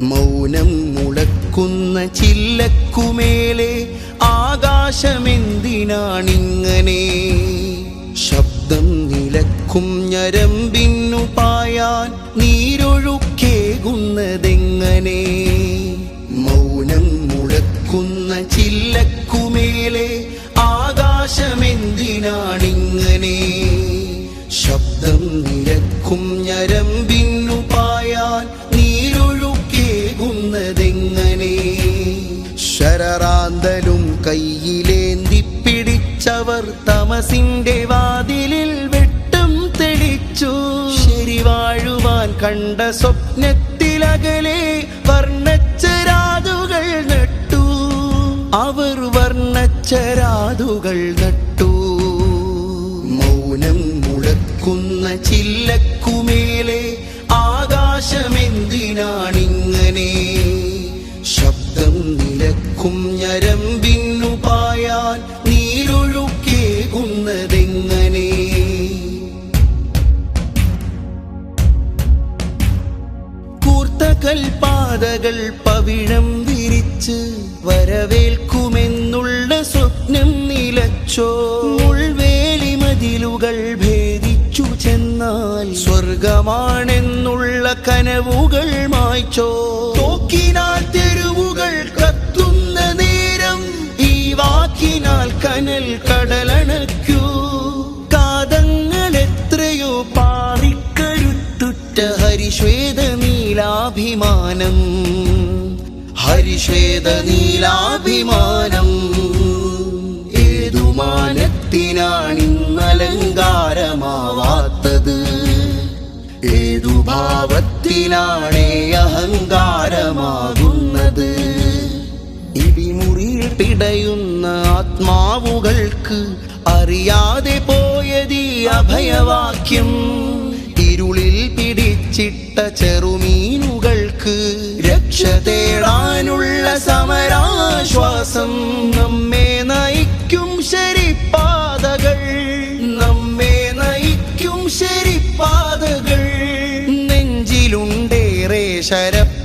മൗനം മുളക്കുന്ന ചില്ലക്കുമേലെ ആകാശമെന്തിനാണിങ്ങനെ? ശബ്ദം നിലക്കും ഞരമ്പിന്നു പായാൻ നീരൊഴുക്കേകുന്നതെങ്ങനെ? ശരറാന്തലും കയ്യിലേന്തി പിടിച്ചവർ തമസിന്റെ വാതിലിൽ വെട്ടം തെളിച്ചു. ശരി വാഴുവാൻ കണ്ട സ്വപ്നത്തിലകലെ വർണച്ചരാതുകൾ നട്ടു. അവർ വർണച്ചരാതുകൾ നട്ടു. മൗനം മുഴക്കുന്ന ചില്ലക്കുമേലെ നിലക്കും ഞരമ്പിന്നു പായാൻ നീരൊഴുക്കേകുന്നതെങ്ങനെ കൂർത്ത കൽപാതകൾ പവിഴം വിരിച്ച് വരവേൽക്കുമെന്നുള്ള സ്വപ്നം നിലച്ചോ? മുൾവേലി മതിലുകൾ ഭേദിച്ചു ചെന്നാൽ സ്വർഗമാണെന്നുള്ള കനവുകൾ മായ്ച്ചോ? തോക്കിനാൽ വാക്കിനാൽ കനൽ കടലണക്കു. കാതങ്ങൾ എത്രയോ പാറിക്കരുത്തുറ്റ ഹരിശ്വേത നീലാഭിമാനം. ഹരിശ്വേത നീലാഭിമാനം. ഏതു മാനത്തിനാണിന്നലങ്കാരമാവാത്തത് ഏതു ഭാവത്തിലാണേ അഹങ്കാരമാകുന്നത്? നീട്ടിടയുന്ന ആത്മാവുകൾക്ക് അറിയാതെ പോയതീ അഭയവാക്യം. ഇരുളിൽ പിടിച്ചിട്ട ചെറുമീനുകൾക്ക് രക്ഷ തേടാനുള്ള സമരാശ്വാസം. നമ്മെ നയിക്കും ശരിപ്പാതകൾ നമ്മെ നയിക്കും ശരിപ്പാതകൾ നെഞ്ചിലുണ്ടേറെ ശരപ്പ